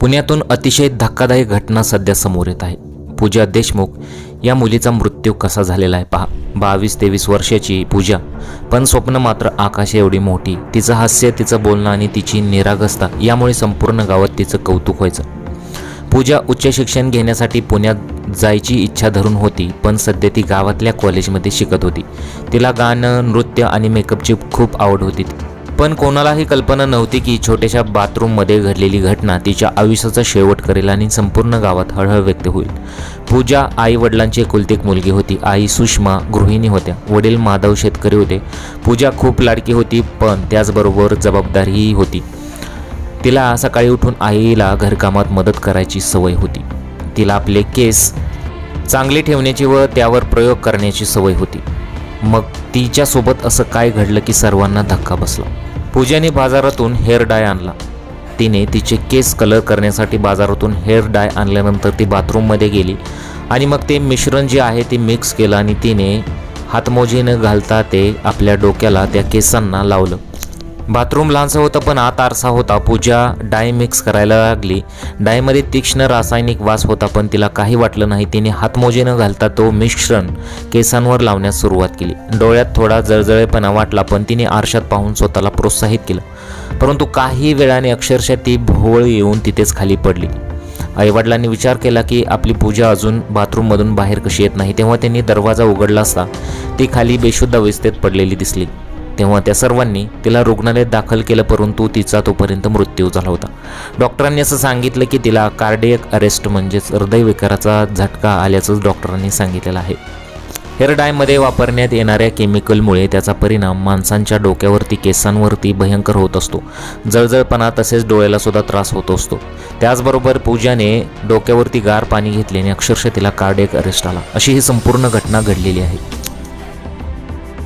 पुण्यातून अतिशय धक्कादायक घटना सध्या समोर येत आहे. पूजा देशमुख या मुलीचा मृत्यू कसा झालेला आहे पहा. बावीस तेवीस वर्षाची पूजा. पण स्वप्न मात्र आकाश एवढी मोठी. तिचं हास्य तिचं बोलणं आणि तिची निरागस्ता यामुळे संपूर्ण गावात तिचं कौतुक व्हायचं. पूजा उच्च शिक्षण घेण्यासाठी पुण्यात जायची इच्छा धरून होती पण सध्या ती गावातल्या कॉलेजमध्ये शिकत होती. तिला गाणं नृत्य आणि मेकअपची खूप आवड होती. पण कोणालाही कल्पना नव्हती की छोट्याशा बाथरूममध्ये घडलेली घटना तिच्या आयुष्याचा शेवट करेल आणि संपूर्ण गावात हळहळ व्यक्त होईल. पूजा आई वडिलांची कुलतीक मुलगी होती. आई सुषमा गृहिणी होत्या. वडील माधव शेतकरी होते. पूजा खूप लाडकी होती पण त्याचबरोबर जबाबदारीही होती. तिला सकाळी उठून आईला घरकामात मदत करायची सवय होती. तिला आपले केस चांगले ठेवण्याची व त्यावर प्रयोग करण्याची सवय होती. मग तिच्यासोबत असं काय घडलं की सर्वांना धक्का बसला? पूजाने बाजारातून हेअर डाय आणला. तिने तिचे केस कलर करण्यासाठी बाजारातून हेअर डाय आणल्यानंतर ती बाथरूममध्ये गेली आणि मग ते मिश्रण जे आहे ते मिक्स केलं आणि तिने हातमोजीनं घालता ते आपल्या डोक्याला त्या केसांना लावलं. बाथरूम लहानसं होतं पण आत आरसा होता. पूजा डाय मिक्स करायला लागली. डायमध्ये तीक्ष्ण रासायनिक वास होता पण तिला काही वाटलं नाही. तिने हातमोजेनं घालता तो मिश्रण केसांवर लावण्यास सुरुवात केली. डोळ्यात थोडा जळजळेपणा वाटला पण तिने आरशात पाहून स्वतःला प्रोत्साहित केलं. परंतु काही वेळाने अक्षरशः ती भोवळ येऊन तिथेच खाली पडली. आईवडिलांनी विचार केला की आपली पूजा अजून बाथरूममधून बाहेर कशी येत नाही? तेव्हा त्यांनी दरवाजा उघडला असता ती खाली बेशुद्ध अवस्थेत पडलेली दिसली. तेव्हा त्या सर्वांनी तिला रुग्णालयात दाखल केलं परंतु तिचा तोपर्यंत मृत्यू झाला होता. डॉक्टरांनी असं सांगितलं की तिला कार्डियक अरेस्ट म्हणजेच हृदयविकाराचा झटका आल्याचंच डॉक्टरांनी सांगितलेलं आहे. हेअर डायमध्ये वापरण्यात येणाऱ्या केमिकलमुळे त्याचा परिणाम माणसांच्या डोक्यावरती केसांवरती भयंकर होत असतो. जळजळपणा तसेच डोळ्याला सुद्धा त्रास होत असतो. त्याचबरोबर पूजाने डोक्यावरती गार पाणी घेतल्याने अक्षरशः तिला कार्डियक अरेस्ट आला. अशी ही संपूर्ण घटना घडलेली आहे.